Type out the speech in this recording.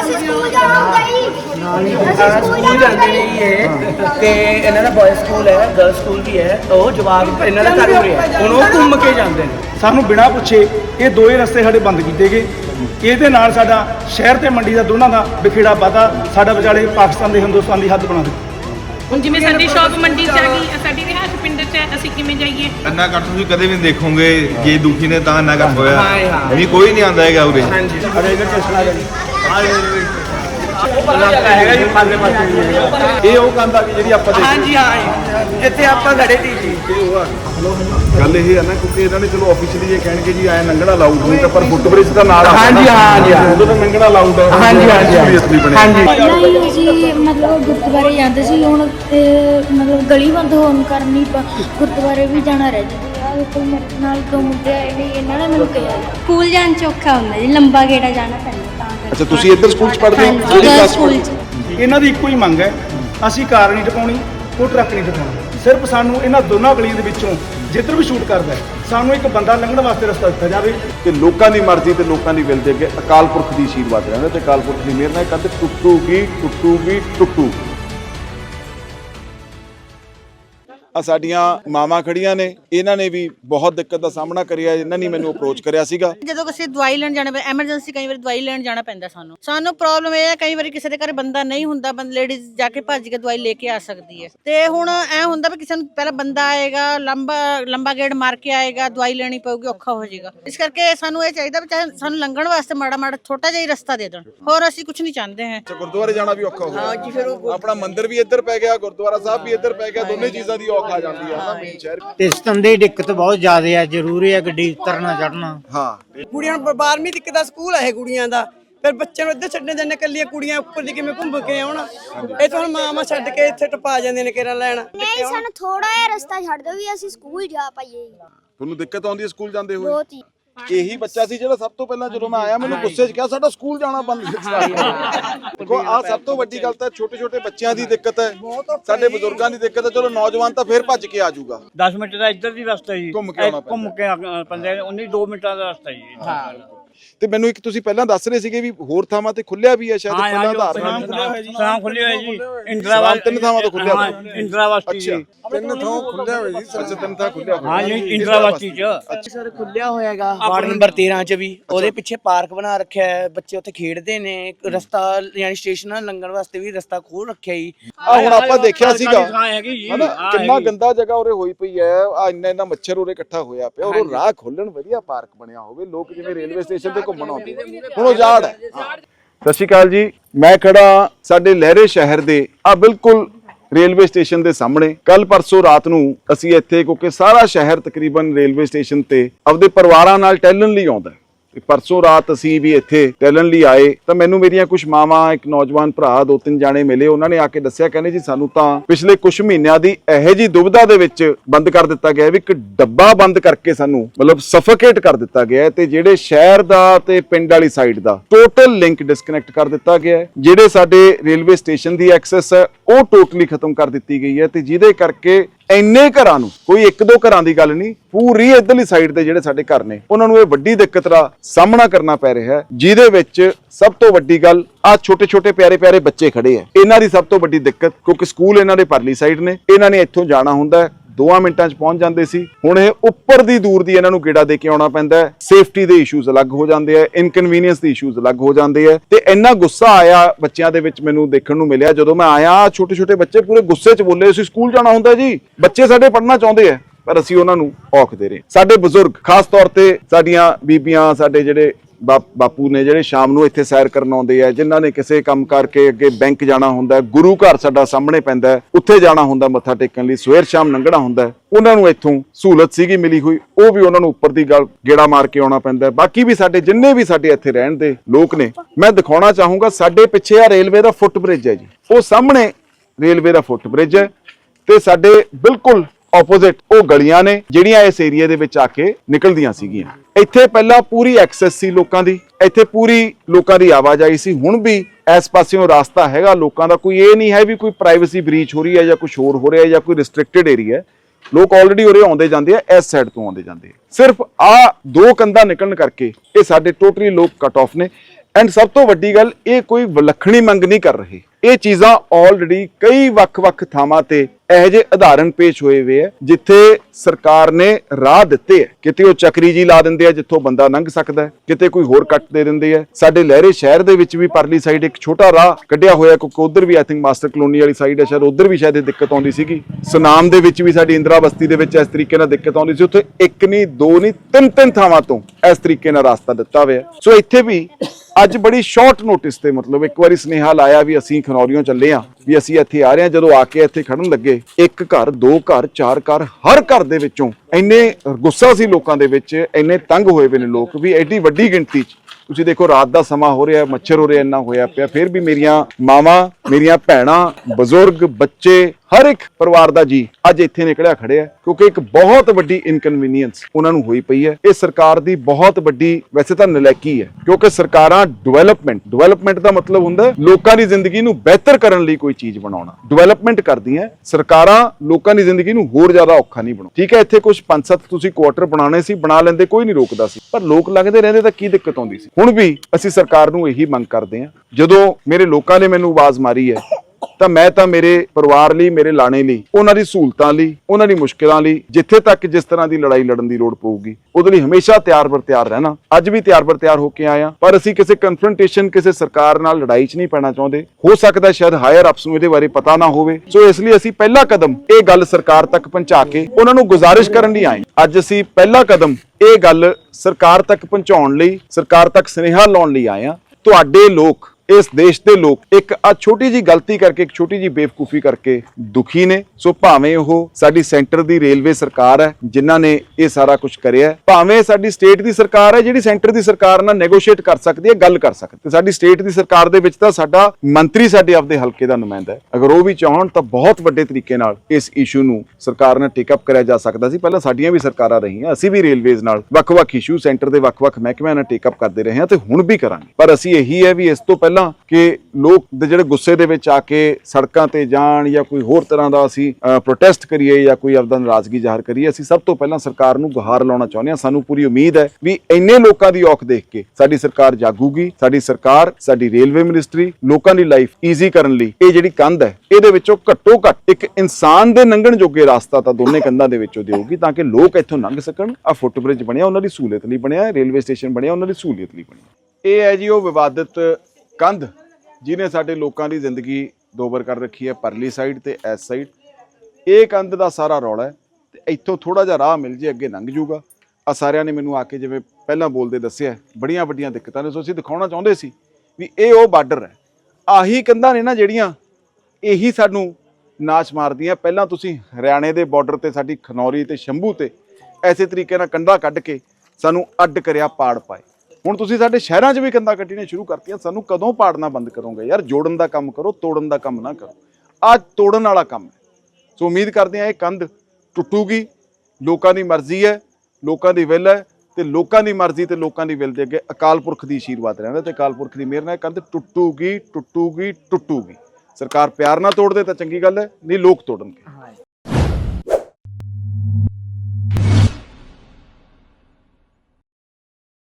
ਅਸੀਂ ਸਕੂਲ ਜਾਣਾ ਅਹ ਸਕੂਲ ਜਾਂਦੇ ਨੇ ਜੀ। ਇਹ ਤੇ ਇਹਨਾਂ ਦਾ ਬॉयਜ਼ ਸਕੂਲ ਹੈ ਗਰਲ ਸਕੂਲ ਵੀ ਹੈ ਉਹ ਜਵਾਬ ਇਹਨਾਂ ਦਾ ਘਰ ਉਰੇ ਹੈ। ਹੁਣ ਉਹ ਘੁੰਮ ਕੇ ਜਾਂਦੇ ਨੇ। ਸਾਨੂੰ ਬਿਨਾਂ ਪੁੱਛੇ ਇਹ ਦੋਏ ਰਸਤੇ ਸਾਡੇ ਬੰਦ ਕੀਤੇ ਗਏ। ਇਹਦੇ ਨਾਲ ਸਾਡਾ ਸ਼ਹਿਰ ਤੇ ਮੰਡੀ ਦਾ ਦੋਨਾਂ ਦਾ ਵਿਖੇੜਾ ਵਾਧਾ ਸਾਡਾ ਵਿਚਾਲੇ ਪਾਕਿਸਤਾਨ ਦੇ ਹਿੰਦੁਸਤਾਨ ਦੀ ਹੱਦ ਬਣਾ ਦਿੱਤੀ। ਹੁਣ ਜਿਵੇਂ ਸਾਡੀ ਸ਼ੌਪ ਮੰਡੀ ਚ ਆ ਗਈ ਸਾਡੀ ਰਿਹਾਇਸ਼ ਪਿੰਡ ਚ ਹੈ, ਅਸੀਂ ਕਿਵੇਂ ਜਾਈਏ? ਇੰਨਾ ਘੱਟ ਤੁਸੀਂ ਕਦੇ ਵੀ ਨਹੀਂ ਦੇਖੋਗੇ ਜੇ ਦੁਖੀ ਨੇ ਤਾਂ ਇੰਨਾ ਘੱਟ ਹੋਇਆ। ਹਾਂ, ਹਾਂ। ਨਹੀਂ ਕੋਈ ਨਹੀਂ ਆਂਦਾ ਹੈਗਾ ਉਰੇ। ਹਾਂਜੀ। ਰੇਲਵੇ ਸਟੇਸ਼ਨ ਆ ਗਈ ਇਲਾਕਾ ਹੈਗਾ ਜੀ ਪਾਲੇ ਪਾਸੇ ਇਹ ਉਹ ਕੰਦਾ ਵੀ ਜਿਹੜੀ ਆਪਾਂ ਹਾਂਜੀ ਹਾਂ ਇੱਥੇ ਆਪਾਂ ਖੜੇ ਸੀ ਜੀ। ਗੱਲ ਇਹ ਹੈ ਨਾ ਕਿਉਂਕਿ ਇਹਨਾਂ ਨੇ ਚਲੋ ਆਫੀਸ਼ੀਅਲੀ ਇਹ ਕਹਿਣਗੇ ਜੀ ਐ ਲੰਘਣਾ ਲਾਊਡ ਨਹੀਂ ਤਾਂ ਪਰ ਫੁੱਟਬ੍ਰਿਜ ਦਾ ਨਾਲ ਆ। ਹਾਂਜੀ, ਹਾਂਜੀ, ਹਾਂ। ਉਦੋਂ ਤਾਂ ਲੰਘਣਾ ਲਾਊਡ ਹੈ ਹਾਂਜੀ, ਹਾਂਜੀ, ਹਾਂਜੀ। ਅਸਲੀ ਬਣਿਆ। ਹਾਂਜੀ। ਨਹੀਂ ਅਸੀਂ ਮਤਲਬ ਗੁਰਦੁਆਰੇ ਜਾਂਦੇ ਸੀ ਹੁਣ ਤੇ ਮਤਲਬ ਗਲੀ ਬੰਦ ਹੋਣ ਕਾਰਨ ਹੀ ਪ- ਗੁਰਦੁਆਰੇ ਵੀ ਜਾਣਾ ਰਹਿ ਜਾਂਦਾ। ਆ ਕੋਈ ਮੇਰੇ ਨਾਲ ਦੋ ਮੁੰਡੇ ਆਏ ਨੇ ਇਹਨਾਂ ਨੇ ਮੈਨੂੰ ਕਿਹਾ। ਸਕੂਲ ਜਾਣ ਚ ਔਖਾ ਹੁੰਦਾ ਜੀ ਲੰਬਾ ਗੇੜਾ ਜਾਣਾ ਪੈਂਦਾ ਤਾਂ ਕਰਕੇ। ਅੱਛਾ ਤੁਸੀਂ ਇੱਧਰ ਸਕੂਲ ਚ ਪੜ੍ਹਦੇ ਹੋ? ਹਾਂਜੀ ਕਿਹੜੀ ਕਲਾਸ ਸਕੂਲ ਚ। ਇਹਨਾਂ ਦੀ ਇੱਕੋ ਹੀ ਮੰਗ ਹੈ ਅਸੀਂ ਕਾਰ ਨਹੀਂ ਟਪਾਉਣੀ ਉਹ ਟਰੱਕ ਨਹੀਂ ਟਪਾਉਣਾ ਸਿਰਫ ਸਾਨੂੰ ਇਹਨਾਂ ਦੋਨਾਂ ਗਲੀਆਂ ਦੇ ਵਿੱਚੋਂ ਜਿੱਧਰ ਵੀ ਸ਼ੂਟ ਕਰਦਾ ਹੈ, ਸਾਨੂੰ ਇੱਕ ਬੰਦਾ ਲੰਘਣ ਵਾਸਤੇ ਰਸਤਾ ਦਿੱਤਾ ਜਾਵੇ। ਤੇ ਲੋਕਾਂ ਦੀ ਮਰਜ਼ੀ ਤੇ ਲੋਕਾਂ ਦੀ ਵਿਲ ਦੇ ਅੱਗੇ ਅਕਾਲ ਪੁਰਖ ਦੀ ਆਸ਼ੀਰਵਾਦ ਰਹਿੰਦਾ ਤੇ ਅਕਾਲ ਪੁਰਖ ਦੀ ਮਿਹਰ ਨਾਲ ਕਦੇ ਟੁੱਟੂਗੀ ਟੁੱਟੂਗੀ ਟੁੱਟੂ। ਆ ਸਾਡੀਆਂ ਮਾਵਾਂ ਖੜੀਆਂ ਨੇ ਇਹਨਾਂ ਨੇ ਵੀ ਬਹੁਤ ਦਿੱਕਤ ਦਾ ਸਾਹਮਣਾ ਕਰਿਆ ਇਹਨਾਂ ਨੇ ਮੈਨੂੰ ਅਪਰੋਚ ਕਰਿਆ ਸੀਗਾ। ਜਦੋਂ ਕਿਸੇ ਦਵਾਈ ਲੈਣ ਜਾਣਾ ਪੈ ਐਮਰਜੈਂਸੀ ਕਈ ਵਾਰੀ ਦਵਾਈ ਲੈਣ ਜਾਣਾ ਪੈਂਦਾ ਸਾਨੂੰ। ਸਾਨੂੰ ਪ੍ਰੋਬਲਮ ਇਹ ਹੈ ਕਈ ਵਾਰੀ ਕਿਸੇ ਦੇ ਘਰੇ ਬੰਦਾ ਨਹੀਂ ਹੁੰਦਾ ਬੰਦ ਲੇਡੀਜ਼ ਜਾ ਕੇ ਭੱਜ ਕੇ ਦਵਾਈ ਲੈ ਕੇ ਆ ਸਕਦੀ ਹੈ। ਤੇ ਹੁਣ ਐ ਹੁੰਦਾ ਵੀ ਕਿਸੇ ਨੂੰ ਪਹਿਲਾਂ ਬੰਦਾ ਆਏਗਾ ਲੰਬਾ ਲੰਬਾ ਗੇੜ ਮਾਰ ਕੇ ਆਏਗਾ ਦਵਾਈ ਲੈਣੀ ਪਊਗੀ ਔਖਾ ਹੋ ਜਾਏਗਾ। ਇਸ ਕਰਕੇ ਸਾਨੂੰ ਇਹ ਚਾਹੀਦਾ ਵੀ ਚਾਹੇ ਸਾਨੂੰ ਲੰਘਣ ਵਾਸਤੇ ਮਾੜਾ ਮਾੜਾ ਛੋਟਾ ਜਿਹਾ ਹੀ ਰਸਤਾ ਦੇ ਦੇਣ। ਹੋਰ ਅਸੀਂ ਕੁਝ ਨਹੀਂ ਚਾਹੁੰਦੇ ਹਾਂ ਗੁਰਦੁਆਰੇ ਜਾਣਾ ਵੀ ਔਖਾ ਹੋ ਗਿਆ। ਜੀ ਫਿਰ ਆਪਣਾ ਮੰਦਿਰ ਵੀ ਇੱਧਰ ਪੈ ਗਿਆ ਗੁਰਦੁਆਰਾ ਸਾਹਿਬ ਵੀ ਇੱਧਰ ਪੈ ਗਿਆ ਦੋਨੇ ਚੀਜ਼ਾਂ ਦੀ ਔਖ ਆ ਜਾਂਦੀ ਹੈ ਨਾ ਮੇਨ ਸ਼ਹਿਰ ਪਿਸਟਨ ਦੀ ਦਿੱਕਤ ਬਹੁਤ ਜ਼ਿਆਦਾ ਹੈ ਜ਼ਰੂਰੀ ਹੈ ਗੱਡੀ ਉਤਰਨਾ ਚੜਨਾ ਹਾਂ। ਕੁੜੀਆਂ ਨੂੰ 12ਵੀਂ ਤੱਕ ਦਾ ਸਕੂਲ ਹੈ ਕੁੜੀਆਂ ਦਾ। ਫਿਰ ਬੱਚਿਆਂ ਨੂੰ ਇੱਧਰ ਛੱਡਣ ਜਾਂਦੇ ਕੱਲੀਆਂ ਕੁੜੀਆਂ ਉੱਪਰ ਦੀ ਕਿਵੇਂ ਘੁੰਮ ਕੇ ਆਉਣ। ਇਹ ਤਾਂ ਹੁਣ ਮਾਮਾ ਛੱਡ ਕੇ ਇੱਥੇ ਟਪਾ ਜਾਂਦੇ ਨੇ ਕਿਹੜਾ ਲੈਣ। ਨਹੀਂ ਸਾਨੂੰ ਥੋੜਾ ਜਿਹਾ ਰਸਤਾ ਛੱਡ ਦਿਓ ਵੀ ਅਸੀਂ ਸਕੂਲ ਜਾ ਪਾਈਏ। ਤੁਹਾਨੂੰ ਦਿੱਕਤ ਆਉਂਦੀ ਹੈ ਸਕੂਲ ਜਾਂਦੇ ਹੋਏ? ਬਹੁਤ ਹੀ। ਇਹੀ ਬੱਚਾ ਸੀ ਜਿਹੜਾ ਸਭ ਤੋਂ ਪਹਿਲਾਂ ਜਦੋਂ ਮੈਂ ਆਇਆ ਮੈਨੂੰ ਗੁੱਸੇ 'ਚ ਕਿਹਾ ਸਾਡਾ ਸਕੂਲ ਜਾਣਾ ਬੰਦ ਦੇਖੋ ਆ ਸਭ ਤੋਂ ਵੱਡੀ ਗੱਲ ਤਾਂ ਛੋਟੇ ਛੋਟੇ ਬੱਚਿਆਂ ਦੀ ਦਿੱਕਤ ਹੈ। ਸਾਡੇ ਬਜ਼ੁਰਗਾਂ ਦੀ ਦਿੱਕਤ ਹੈ। ਚਲੋ ਨੌਜਵਾਨ ਤਾਂ ਫੇਰ ਭੱਜ ਕੇ ਆ ਜਾਊਗਾ। 10 ਮਿੰਟ ਦਾ ਇੱਧਰ ਦੀ ਰਸਤਾ ਜੀ। ਘੁੰਮ ਕੇ ਆਉਣਾ ਇਹ ਘੁੰਮ ਕੇ ਆ- ਪੰਦੇ 19 2 ਮਿੰਟਾਂ ਦਾ ਰਸਤਾ ਜੀ। ਤੇ ਮੈਨੂੰ ਇੱਕ ਤੁਸੀਂ ਪਹਿਲਾਂ ਦੱਸ ਰਹੇ ਸੀਗੇ ਵੀ ਹੋਰ ਥਾਵਾਂ ਤੇ ਖੁੱਲਿਆ ਵੀ ਹੈ ਸ਼ਾਇਦ ਪਹਿਲਾਂ ਆਧਾਰ ਨਾਲ ਖੁੱਲਿਆ ਹੋਇਆ ਜੀ। ਸਲਾਮ ਖੁੱਲਿਆ ਹੋਇਆ ਜੀ। ਸਲਾਮ ਇੰਦਰਾਵਾਸ ਤਿੰਨ ਥਾਵਾਂ ਤੋਂ ਖੁੱਲਿਆ ਹੋਇਆ। ਇੰਦਰਾਵਾਸੀ ਜੀ। ਤਿੰਨ ਥਾਂ ਖੁੱਲਿਆ ਹੋਇਆ ਜੀ ਅੱਛਾ ਤਿੰਨ ਥਾਂ ਖੁੱਲਿਆ ਹੋਇਆ। ਹਾਂ ਜੀ ਇੰਦਰਾਵਾਸੀ ਚ। ਸਰ ਖੁੱਲਿਆ ਹੋਇਆਗਾ। ਵਾਰਡ ਨੰਬਰ 13 ਚ ਵੀ। ਉਹਦੇ ਪਿੱਛੇ ਪਾਰਕ ਬਣਾ ਰੱਖਿਆ ਹੈ ਬੱਚੇ ਉੱਥੇ ਖੇਡਦੇ ਨੇ। ਇੱਕ ਰਸਤਾ ਯਾਨੀ ਸਟੇਸ਼ਨ ਨਾਲ ਲੰਘਣ ਵਾਸਤੇ ਵੀ ਰਸਤਾ ਖੋਲ ਰੱਖਿਆ ਜੀ। ਆ ਹੁਣ ਆਪਾਂ ਦੇਖਿਆ ਸੀਗਾ। ਹਨਾ ਕਿੰਨਾ। ਗੰਦਾ ਜਗ੍ਹਾ ਉਰੇ ਹੋਈ ਪਈ ਹੈ। ਆ ਇੰਨਾ ਇੰਨਾ ਮੱਛਰ ਉਰੇ ਇਕੱਠਾ ਹੋਇਆ ਪਿਆ। ਉਹ ਰਾਹ ਖੋਲਣ ਵਧੀਆ ਪਾਰਕ ਬਣਿਆ ਹੋਵੇ। ਲੋਕ ਜਿਵੇਂ ਰੇਲਵੇ ਸਟੇਸ਼ਨ ਤੇ ਘੁੰਮਣ ਆਉਂਦੇ। ਹੁਣ ਉਹ ਜਾੜ ਹੈ। ਸਤਿ ਸ਼੍ਰੀ ਅਕਾਲ ਜੀ। ਮੈਂ ਖੜਾ ਸਾਡੇ ਲਹਿਰੇ ਸ਼ਹਿਰ ਦੇ ਆ ਬਿਲਕੁਲ ਰੇਲਵੇ ਸਟੇਸ਼ਨ ਦੇ ਸਾਹਮਣੇ। ਕੱਲ ਪਰਸੋਂ ਰਾਤ ਨੂੰ ਅਸੀਂ ਇੱਥੇ ਕਿਉਂਕਿ ਸਾਰਾ ਸ਼ਹਿਰ ਤਕਰੀਬਨ ਰੇਲਵੇ ਸਟੇਸ਼ਨ ਤੇ ਆਪਦੇ ਪਰਿਵਾਰਾਂ ਨਾਲ ਟਹਿਲਣ ਲਈ ਆਉਂਦਾ ਹੈ। ਤੇ ਪਰਸੋਂ ਰਾਤ ਅਸੀਂ ਵੀ ਇੱਥੇ ਟਹਿਲਣ ਲਈ ਆਏ, ਤਾਂ ਮੈਨੂੰ ਮੇਰੀਆਂ ਕੁਝ ਮਾਵਾਂ, ਇੱਕ ਨੌਜਵਾਨ ਭਰਾ ਦੋ ਤਿੰਨ ਜਾਣੇ ਮਿਲੇ। ਉਹਨਾਂ ਨੇ ਆ ਕੇ ਦੱਸਿਆ, ਕਹਿੰਦੇ ਜੀ ਸਾਨੂੰ ਤਾਂ ਪਿਛਲੇ ਕੁਝ ਮਹੀਨਿਆਂ ਦੀ ਇਹੋ ਜੀ ਦੁਬਿਧਾ ਦੇ ਵਿੱਚ ਬੰਦ ਕਰ ਦਿੱਤਾ ਗਿਆ ਵੀ ਇੱਕ ਡੱਬਾ ਬੰਦ ਕਰਕੇ ਸਾਨੂੰ ਮਤਲਬ ਸਫੋਕੇਟ ਕਰ ਦਿੱਤਾ ਗਿਆ ਹੈ ਤੇ ਜਿਹੜੇ ਸ਼ਹਿਰ ਦਾ ਤੇ ਪਿੰਡ ਵਾਲੀ ਸਾਈਡ ਦਾ ਟੋਟਲ ਲਿੰਕ ਡਿਸਕਨੈਕਟ ਕਰ ਦਿੱਤਾ ਗਿਆ ਜਿਹੜੇ ਸਾਡੇ ਰੇਲਵੇ ਸਟੇਸ਼ਨ ਦੀ ਐਕਸੈਸ ਹੈ, ਉਹ ਟੋਟਲੀ ਖਤਮ ਕਰ ਦਿੱਤੀ ਗਈ ਹੈ ਤੇ ਜਿਹਦੇ ਕਰਕੇ ਇੰਨੇ ਘਰਾਂ ਨੂੰ, ਕੋਈ ਇੱਕ ਦੋ ਘਰਾਂ ਦੀ ਗੱਲ ਨਹੀਂ, ਪੂਰੀ ਇਧਰਲੀ ਸਾਈਡ ਤੇ ਜਿਹੜੇ ਸਾਡੇ ਘਰ ਨੇ, ਉਹਨਾਂ ਨੂੰ ਇਹ ਵੱਡੀ ਦਿੱਕਤ ਦਾ ਸਾਹਮਣਾ ਕਰਨਾ ਪੈ ਰਿਹਾ ਹੈ, ਜਿਹਦੇ ਵਿੱਚ ਸਭ ਤੋਂ ਵੱਡੀ ਗੱਲ ਆ ਛੋਟੇ ਛੋਟੇ ਪਿਆਰੇ ਪਿਆਰੇ ਬੱਚੇ ਖੜੇ ਆ ਇਹਨਾਂ ਦੀ ਸਭ ਤੋਂ ਵੱਡੀ ਦਿੱਕਤ, ਕਿਉਂਕਿ ਸਕੂਲ ਇਹਨਾਂ ਦੇ ਪਰਲੀ ਸਾਈਡ ਨੇ, ਇਹਨਾਂ ਨੇ ਇੱਥੋਂ ਜਾਣਾ ਹੁੰਦਾ ਹੈ ਮਿੰਟਾਂ 'ਚ ਪਹੁੰਚ ਜਾਂਦੇ ਸੀ। ਹੁਣ ਇਹ ਉੱਪਰ ਦੀ ਦੂਰ ਦੀ ਇਹਨਾਂ ਨੂੰ ਗੇੜਾ ਦੇ ਕੇ ਆਉਣਾ ਪੈਂਦਾ ਹੈ। ਸੇਫਟੀ ਦੇ ਇਸ਼ੂਜ਼ ਅਲੱਗ ਹੋ ਜਾਂਦੇ ਆ ਇਨਕਨਵੀਨੀਅੰਸ ਦੇ ਇਸ਼ੂਜ਼ ਅਲੱਗ ਹੋ ਜਾਂਦੇ ਆ। ਤੇ ਇੰਨਾ ਗੁੱਸਾ ਆਇਆ ਬੱਚਿਆਂ ਦੇ ਵਿੱਚ ਮੈਨੂੰ ਦੇਖਣ ਨੂੰ ਮਿਲਿਆ, ਜਦੋਂ ਮੈਂ ਆਇਆ ਛੋਟੇ ਛੋਟੇ ਬੱਚੇ ਪੂਰੇ ਗੁੱਸੇ 'ਚ ਬੋਲੇ ਅਸੀਂ ਸਕੂਲ ਜਾਣਾ ਹੁੰਦਾ ਜੀ? ਬੱਚੇ ਸਾਡੇ ਪੜ੍ਹਨਾ ਚਾਹੁੰਦੇ ਆ। ਪਰ ਅਸੀਂ ਉਹਨਾਂ ਨੂੰ ਔਖ ਦੇ ਰਹੇ ਸਾਡੇ ਬਜ਼ੁਰਗ, ਖਾਸ ਤੌਰ ਤੇ ਸਾਡੀਆਂ ਬੀਬੀਆਂ, ਸਾਡੇ ਜਿਹੜੇ ਬਾਪ- ਬਾਪੂ ਨੇ ਜਿਹੜੇ ਸ਼ਾਮ ਨੂੰ ਇੱਥੇ ਸੈਰ ਕਰਨ ਆਉਂਦੇ ਆ, ਜਿਨ੍ਹਾਂ ਨੇ ਕਿਸੇ ਕੰਮ ਕਰਕੇ ਅੱਗੇ ਬੈਂਕ ਜਾਣਾ ਹੁੰਦਾ ਗੁਰੂ ਘਰ ਸਾਡਾ ਸਾਹਮਣੇ ਪੈਂਦਾ ਉੱਥੇ ਜਾਣਾ ਹੁੰਦਾ ਮੱਥਾ ਟੇਕਣ ਲਈ, ਸਵੇਰ ਸ਼ਾਮ ਲੰਘਣਾ ਹੁੰਦਾ ਉਹਨਾਂ ਨੂੰ ਇੱਥੋਂ ਸਹੂਲਤ ਸੀਗੀ ਮਿਲੀ ਹੋਈ, ਉਹ ਵੀ ਉਹਨਾਂ ਨੂੰ ਉੱਪਰ ਦੀ ਗੱਲ ਗੇੜਾ ਮਾਰ ਕੇ ਆਉਣਾ ਪੈਂਦਾ ਬਾਕੀ ਵੀ ਸਾਡੇ ਜਿੰਨੇ ਵੀ ਸਾਡੇ ਇੱਥੇ ਰਹਿਣ ਦੇ ਲੋਕ ਨੇ, ਮੈਂ ਦਿਖਾਉਣਾ ਚਾਹੂੰਗਾ, ਸਾਡੇ ਪਿੱਛੇ ਆ ਰੇਲਵੇ ਦਾ ਫੁੱਟ ਬ੍ਰਿਜ ਹੈ ਜੀ। ਉਹ ਸਾਹਮਣੇ ਰੇਲਵੇ ਦਾ ਫੁੱਟ ਬ੍ਰਿਜ ਹੈ ਤੇ ਸਾਡੇ ਬਿਲਕੁਲ ਆਪੋਜ਼ਿਟ ਉਹ ਗਲੀਆਂ ਨੇ, ਜਿਹੜੀਆਂ ਇਸ ਏਰੀਆ ਦੇ ਵਿੱਚ ਆ ਕੇ ਨਿਕਲਦੀਆਂ ਸੀਗੀਆਂ। ਇੱਥੇ ਪਹਿਲਾਂ ਪੂਰੀ ਐਕਸੈਸ ਸੀ ਲੋਕਾਂ ਦੀ, ਇੱਥੇ ਪੂਰੀ ਲੋਕਾਂ ਦੀ ਆਵਾਜਾਈ ਸੀ। ਹੁਣ ਵੀ ਇਸ ਪਾਸਿਓਂ ਰਾਸਤਾ ਹੈਗਾ, ਲੋਕਾਂ ਦਾ ਕੋਈ ਇਹ ਨਹੀਂ ਹੈ ਵੀ ਕੋਈ ਪ੍ਰਾਈਵੇਸੀ ਬ੍ਰੀਚ ਹੋ ਰਹੀ ਹੈ ਜਾਂ ਕੁਝ ਹੋਰ ਹੋ ਰਿਹਾ ਜਾਂ ਕੋਈ ਰਿਸਟ੍ਰਿਕਟਡ ਏਰੀਆ ਹੈ। ਲੋਕ ਆਲਰੇਡੀ ਉਰੇ ਆਉਂਦੇ ਜਾਂਦੇ ਆ, ਇਸ ਸਾਈਡ ਤੋਂ ਆਉਂਦੇ ਜਾਂਦੇ ਆ। ਸਿਰਫ ਆ ਦੋ ਕੰਧਾਂ ਨਿਕਲਣ ਕਰਕੇ ਇਹ ਸਾਡੇ ਟੋਟਲੀ ਲੋਕ ਕਟ ਆਫ ਨੇ। ਐਂਡ ਸਭ ਤੋਂ ਵੱਡੀ ਗੱਲ, ਇਹ ਕੋਈ ਵਿਲੱਖਣੀ ਮੰਗ ਨਹੀਂ ਕਰ ਰਹੇ। ਇਹ ਚੀਜ਼ਾਂ ਆਲਰੇਡੀ ਕਈ ਵੱਖ-ਵੱਖ ਥਾਵਾਂ ਤੇ ਇਹੋ ਜਿਹੇ ਉਦਾਹਰਣ ਪੇਸ਼ ਹੋਏ ਹੋਏ ਹੈ ਜਿੱਥੇ ਸਰਕਾਰ ਨੇ ਰਾਹ ਦਿੱਤੇ ਹੈ ਕਿਤੇ ਉਹ ਚੱਕਰੀ ਜੀ ਲਾ ਦਿੰਦੇ ਆ, ਜਿੱਥੋਂ ਬੰਦਾ ਲੰਘ ਸਕਦਾ ਹੈ। ਕਿਤੇ ਕੋਈ ਹੋਰ ਕੱਟ ਦੇ ਦਿੰਦੇ ਆ। ਸਾਡੇ ਲਹਿਰੇ ਸ਼ਹਿਰ ਦੇ ਵਿੱਚ ਵੀ ਪਰਲੀ ਸਾਈਡ ਇੱਕ ਛੋਟਾ ਰਾਹ ਕੱਢਿਆ ਹੋਇਆ, ਕਿਉਂਕਿ ਉਧਰ ਵੀ ਆਈ ਥਿੰਕ ਮਾਸਟਰ ਕਲੋਨੀ ਵਾਲੀ ਸਾਈਡ ਹੈ ਸ਼ਾਇਦ ਉਧਰ ਵੀ ਸ਼ਾਇਦ ਇਹ ਦਿੱਕਤ ਆਉਂਦੀ ਸੀਗੀ। ਸੁਨਾਮ ਦੇ ਵਿੱਚ ਵੀ ਸਾਡੀ ਇੰਦਰਾ ਬਸਤੀ ਦੇ ਵਿੱਚ ਇਸ ਤਰੀਕੇ ਨਾਲ ਦਿੱਕਤ ਆਉਂਦੀ ਸੀ। ਉੱਥੇ ਇੱਕ ਨਹੀਂ, ਦੋ ਨਹੀਂ ਤਿੰਨ ਤਿੰਨ ਥਾਵਾਂ ਤੋਂ ਇਸ ਤਰੀਕੇ ਨਾਲ ਰਸਤਾ ਦਿੱਤਾ ਹੋਇਆ। ਸੋ ਇੱਥੇ ਵੀ ਅੱਜ ਬੜੀ ਸ਼ਾਰਟ ਨੋਟਿਸ ਤੇ ਮਤਲਬ ਇੱਕ ਵਾਰੀ ਸੁਨੇਹਾ ਲਾਇਆ ਵੀ ਅਸੀਂ ਖਨੌਰੀਆਂ ਚੱਲੇ ਆ, ਵੀ ਅਸੀਂ ਇੱਥੇ ਆ ਰਹੇ ਹਾਂ ਜਦੋਂ ਆ ਕੇ ਇੱਥੇ ਖੜਨ ਲੱਗੇ, ਇੱਕ ਘਰ, ਦੋ ਘਰ, ਚਾਰ ਘਰ, ਹਰ ਘਰ ਦੇ ਵਿੱਚੋਂ ਇੰਨੇ ਗੁੱਸਾ ਸੀ ਲੋਕਾਂ ਦੇ ਵਿੱਚ, ਇੰਨੇ ਤੰਗ ਹੋਏ ਵੇ ਨੇ ਲੋਕ ਵੀ ਐਡੀ ਵੱਡੀ ਗਿਣਤੀ 'ਚ। ਤੁਸੀਂ ਦੇਖੋ, ਰਾਤ ਦਾ ਸਮਾਂ ਹੋ ਰਿਹਾ, ਮੱਛਰ ਹੋ ਰਿਹਾ, ਇੰਨਾ ਹੋਇਆ ਪਿਆ। ਫਿਰ ਵੀ ਮੇਰੀਆਂ ਮਾਵਾਂ, ਮੇਰੀਆਂ ਭੈਣਾਂ, ਬਜ਼ੁਰਗ, ਬੱਚੇ ਹਰ ਇੱਕ ਪਰਿਵਾਰ ਦਾ ਜੀ ਅੱਜ ਇੱਥੇ ਨਿਕਲਿਆ ਖੜਿਆ ਕਿਉਂਕਿ ਇੱਕ ਬਹੁਤ ਵੱਡੀ ਇਨਕਨਵੀਨੀਅੰਸ ਉਹਨਾਂ ਨੂੰ ਹੋਈ ਪਈ ਹੈ। ਇਹ ਸਰਕਾਰ ਦੀ ਬਹੁਤ ਵੱਡੀ, ਵੈਸੇ ਤਾਂ ਨਲੈਕੀ ਹੈ, ਕਿਉਂਕਿ ਸਰਕਾਰਾਂ ਡਿਵੈਲਪਮੈਂਟ ਡਿਵੈਲਪਮੈਂਟ ਦਾ ਮਤਲਬ ਹੁੰਦਾ ਲੋਕਾਂ ਦੀ ਜ਼ਿੰਦਗੀ ਨੂੰ ਬਿਹਤਰ ਕਰਨ ਲਈ ਕੋਈ ਚੀਜ਼ ਬਣਾਉਣਾ। ਡਿਵੈਲਪਮੈਂਟ ਕਰਦੀਆਂ ਸਰਕਾਰਾਂ ਲੋਕਾਂ ਦੀ ਜ਼ਿੰਦਗੀ ਨੂੰ ਹੋਰ ਜ਼ਿਆਦਾ ਔਖਾ ਨਹੀਂ ਬਣਾਉਂਦੀ ਠੀਕ ਹੈ, ਇੱਥੇ ਕੁਝ ਪੰਜ ਸੱਤ ਤੁਸੀਂ ਕੁਆਟਰ ਬਣਾਉਣੇ ਸੀ, ਬਣਾ ਲੈਂਦੇ, ਕੋਈ ਨਹੀਂ ਰੋਕਦਾ ਸੀ। ਪਰ ਲੋਕ ਲੱਗਦੇ ਰਹਿੰਦੇ ਤਾਂ ਕੀ ਦਿੱਕਤ ਆਉਂਦੀ ਸੀ? ਹੁਣ ਵੀ ਅਸੀਂ ਸਰਕਾਰ ਨੂੰ ਇਹੀ ਮੰਗ ਕਰਦੇ ਹਾਂ, ਜਦੋਂ ਮੇਰੇ ਲੋਕਾਂ ਨੇ ਮੈਨੂੰ ਆਵਾਜ਼ ਮਾਰੀ ਹੈ ਤਾਂ ਮੈਂ ਤਾਂ ਮੇਰੇ ਪਰਿਵਾਰ ਲਈ, ਮੇਰੇ ਲਾਣੇ ਲਈ, ਉਹਨਾਂ ਦੀ ਸਹੂਲਤਾਂ ਲਈ, ਉਹਨਾਂ ਦੀ ਮੁਸ਼ਕਲਾਂ ਲਈ, ਜਿੱਥੇ ਤੱਕ ਜਿਸ ਤਰ੍ਹਾਂ ਦੀ ਲੜਾਈ ਲੜਨ ਦੀ ਲੋੜ ਪਊਗੀ, ਉਹਦੇ ਲਈ ਹਮੇਸ਼ਾ ਤਿਆਰ ਬਰ ਤਿਆਰ ਰਹਿਣਾ। ਅੱਜ ਵੀ ਤਿਆਰ ਬਰ ਤਿਆਰ ਹੋ ਕੇ ਆਇਆ ਪਰ ਅਸੀਂ ਕਿਸੇ ਕਨਫਰੰਟੇਸ਼ਨ ਕਿਸੇ ਸਰਕਾਰ ਨਾਲ ਲੜਾਈ 'ਚ ਨਹੀਂ ਪੈਣਾ ਚਾਹੁੰਦੇ। ਹੋ ਸਕਦਾ ਸ਼ਾਇਦ ਹਾਇਰ ਅਪਸ ਨੂੰ ਇਹਦੇ ਬਾਰੇ ਪਤਾ ਨਾ ਹੋਵੇ। ਸੋ ਇਸ ਲਈ ਅਸੀਂ ਪਹਿਲਾ ਕਦਮ ਇਹ ਗੱਲ ਸਰਕਾਰ ਤੱਕ ਪਹੁੰਚਾ ਕੇ ਉਹਨਾਂ ਨੂੰ ਗੁਜ਼ਾਰਿਸ਼ ਕਰਨ ਲਈ ਆਏ ਅੱਜ ਅਸੀਂ ਪਹਿਲਾ ਕਦਮ ਇਹ ਗੱਲ ਸਰਕਾਰ ਤੱਕ ਪਹੁੰਚਾਉਣ ਲਈ, ਸਰਕਾਰ ਤੱਕ ਸੁਨੇਹਾ ਲਾਉਣ ਲਈ ਆਏ ਆ ਤੁਹਾਡੇ ਲੋਕ ਇਸ ਦੇਸ਼ ਦੇ ਲੋਕ ਇੱਕ ਆ ਛੋਟੀ ਜੀ ਗਲਤੀ ਕਰਕੇ, ਇੱਕ ਛੋਟੀ ਜੀ ਬੇਵਕੂਫੀ ਕਰਕੇ ਦੁਖੀ ਨੇ। ਸੋ ਭਾਵੇਂ ਉਹ ਸਾਡੀ ਸੈਂਟਰ ਦੀ ਰੇਲਵੇ ਸਰਕਾਰ ਹੈ, ਜਿਨ੍ਹਾਂ ਨੇ ਇਹ ਸਾਰਾ ਕੁਝ ਕਰਿਆ ਭਾਵੇਂ ਸਾਡੀ ਸਟੇਟ ਦੀ ਸਰਕਾਰ ਹੈ, ਜਿਹੜੀ ਸੈਂਟਰ ਦੀ ਸਰਕਾਰ ਨਾਲ ਨੈਗੋਸ਼ੀਏਟ ਕਰ ਸਕਦੀ ਹੈ, ਗੱਲ ਕਰ ਸਕਦੀ ਹੈ। ਸਾਡੀ ਸਟੇਟ ਦੀ ਸਰਕਾਰ ਦੇ ਵਿੱਚ ਤਾਂ ਸਾਡਾ ਮੰਤਰੀ ਸਾਡੇ ਆਪਦੇ ਹਲਕੇ ਦਾ ਨੁਮਾਇੰਦਾ ਹੈ। ਅਗਰ ਉਹ ਵੀ ਚਾਹਣ ਤਾਂ ਬਹੁਤ ਵੱਡੇ ਤਰੀਕੇ ਨਾਲ ਇਸ ਇਸ਼ੂ ਨੂੰ ਸਰਕਾਰ ਨਾਲ ਟੇਕ ਅਪ ਕਰਿਆ ਜਾ ਸਕਦਾ ਸੀ। ਪਹਿਲਾਂ ਸਾਡੀਆਂ ਵੀ ਸਰਕਾਰਾਂ ਰਹੀਆਂ, ਅਸੀਂ ਵੀ ਰੇਲਵੇਜ਼ ਨਾਲ ਵੱਖ-ਵੱਖ ਇਸ਼ੂ ਸੈਂਟਰ ਦੇ ਵੱਖ-ਵੱਖ ਮਹਿਕਮਿਆਂ ਨਾਲ ਟੇਕ ਅਪ ਕਰਦੇ ਰਹੇ ਹਾਂ ਤੇ ਹੁਣ ਵੀ ਕਰਾਂਗੇ। ਪਰ ਅਸੀਂ ਇਹੀ ਹੈ ਵੀ ਇਸ ਤੋਂ ਪਹਿਲਾਂ ਕਿ ਲੋਕ ਦੇ ਜਿਹੜੇ ਗੁੱਸੇ ਦੇ ਵਿੱਚ ਆ ਕੇ ਸੜਕਾਂ ਤੇ ਜਾਣ ਜਾਂ ਕੋਈ ਹੋਰ ਤਰ੍ਹਾਂ ਦਾ ਅਸੀਂ ਪ੍ਰੋਟੈਸਟ ਕਰੀਏ ਜਾਂ ਕੋਈ ਆਪਦਾ ਨਾਰਾਜ਼ਗੀ ਜ਼ਾਹਰ ਕਰੀਏ, ਅਸੀਂ ਸਭ ਤੋਂ ਪਹਿਲਾਂ ਸਰਕਾਰ ਨੂੰ ਗੁਹਾਰ ਲਾਉਣਾ ਚਾਹੁੰਦੇ ਹਾਂ। ਸਾਨੂੰ ਪੂਰੀ ਉਮੀਦ ਹੈ ਵੀ ਇੰਨੇ ਲੋਕਾਂ ਦੀ ਔਖ ਦੇਖ ਕੇ ਸਾਡੀ ਸਰਕਾਰ ਜਾਗੂਗੀ, ਸਾਡੀ ਸਰਕਾਰ, ਸਾਡੀ ਰੇਲਵੇ ਮਿਨਿਸਟਰੀ ਲੋਕਾਂ ਦੀ ਲਾਈਫ ਈਜ਼ੀ ਕਰਨ ਲਈ। ਇਹ ਜਿਹੜੀ ਕੰਧ ਹੈ, ਇਹਦੇ ਵਿੱਚੋਂ ਘੱਟੋ ਘੱਟ ਇੱਕ ਇਨਸਾਨ ਦੇ ਲੰਘਣ ਜੋਗੇ ਰਸਤਾ ਤਾਂ ਦੋਨੇ ਕੰਧਾਂ ਦੇ ਵਿੱਚੋਂ ਦੇਊਗੀ ਤਾਂ ਕਿ ਲੋਕ ਇੱਥੋਂ ਲੰਘ ਸਕਣ। ਆ ਫੁੱਟਬ੍ਰਿਜ ਬਣਿਆ, ਉਹਨਾਂ ਦੀ ਸਹੂਲਤ ਲਈ ਬਣਿਆ, ਰੇਲਵੇ ਸਟੇਸ਼ਨ ਬਣਿਆ, ਉਹਨਾਂ ਦੀ ਸਹੂਲਤ ਲਈ ਬਣਿਆ। ਇਹ ਹੈ ਜੀ ਉਹ ਵਿਵਾਦਿਤ ਕੰਧ, ਜਿਹਨੇ ਸਾਡੇ ਲੋਕਾਂ ਦੀ ਜ਼ਿੰਦਗੀ ਦੋਬਰ ਕਰ ਰੱਖੀ ਹੈ, ਪਰਲੀ ਸਾਈਡ ਤੇ ਇਸ ਸਾਈਡ ਇਹ ਕੰਧ ਦਾ ਸਾਰਾ ਰੌਲਾ ਹੈ ਤੇ ਇੱਥੋਂ ਥੋੜਾ ਜਿਹਾ ਰਾਹ ਮਿਲ ਜੇ, ਅੱਗੇ ਲੰਘ ਜੂਗਾ ਆ ਸਾਰਿਆਂ ਨੇ ਮੈਨੂੰ ਆ ਕੇ ਜਿਵੇਂ ਪਹਿਲਾਂ ਬੋਲਦੇ ਦੱਸਿਆ, ਬੜੀਆਂ ਵੱਡੀਆਂ ਦਿੱਕਤਾਂ ਨੇ। ਸੋ ਅਸੀਂ ਦਿਖਾਉਣਾ ਚਾਹੁੰਦੇ ਸੀ ਵੀ ਇਹ ਉਹ ਬਾਰਡਰ ਹੈ। ਆਹੀ ਕੰਧਾਂ ਨੇ ਨਾ ਜਿਹੜੀਆਂ ਇਹੀ ਸਾਨੂੰ ਨਾਚ ਮਾਰਦੀਆਂ। ਪਹਿਲਾਂ ਤੁਸੀਂ ਹਰਿਆਣੇ ਦੇ ਬਾਰਡਰ ਤੇ, ਸਾਡੀ ਖਨੌਰੀ ਤੇ, ਸ਼ੰਭੂ ਤੇ ਐਸੇ ਤਰੀਕੇ ਨਾਲ ਕੰਧਾਂ ਕੱਢ ਕੇ ਸਾਨੂੰ ਅੱਡ ਕਰਿਆ ਪਾੜ ਪਾਏ। ਹੁਣ ਤੁਸੀਂ ਸਾਡੇ ਸ਼ਹਿਰਾਂ 'ਚ ਵੀ ਕੰਧਾਂ ਕੱਢਣੀਆਂ ਸ਼ੁਰੂ ਕਰਤੀਆਂ, ਸਾਨੂੰ ਕਦੋਂ ਪਾੜਨਾ ਬੰਦ ਕਰੋਗੇ? ਯਾਰ ਜੋੜਨ ਦਾ ਕੰਮ ਕਰੋ, ਤੋੜਨ ਦਾ ਕੰਮ ਨਾ ਕਰੋ। ਆ ਤੋੜਨ ਵਾਲਾ ਕੰਮ ਹੈ। ਸੋ ਉਮੀਦ ਕਰਦੇ ਹਾਂ ਇਹ ਕੰਧ ਟੁੱਟੂਗੀ, ਲੋਕਾਂ ਦੀ ਮਰਜ਼ੀ ਹੈ, ਲੋਕਾਂ ਦੀ ਵਿਲ ਹੈ ਤੇ ਲੋਕਾਂ ਦੀ ਮਰਜ਼ੀ ਤੇ ਲੋਕਾਂ ਦੀ ਵਿਲ ਦੇ ਅੱਗੇ ਅਕਾਲ ਪੁਰਖ ਦੀ ਆਸ਼ੀਰਵਾਦ ਰਹਿੰਦਾ ਤੇ ਅਕਾਲ ਪੁਰਖ ਦੀ ਮਿਹਰ ਨਾਲ ਕੰਧ ਟੁੱਟੂਗੀ ਟੁੱਟੂਗੀ ਟੁੱਟੂਗੀ। ਸਰਕਾਰ ਪਿਆਰ ਨਾਲ ਤੋੜਦੇ ਤਾਂ ਚੰਗੀ ਗੱਲ ਹੈ, ਨਹੀਂ ਲੋਕ ਤੋੜਨਗੇ।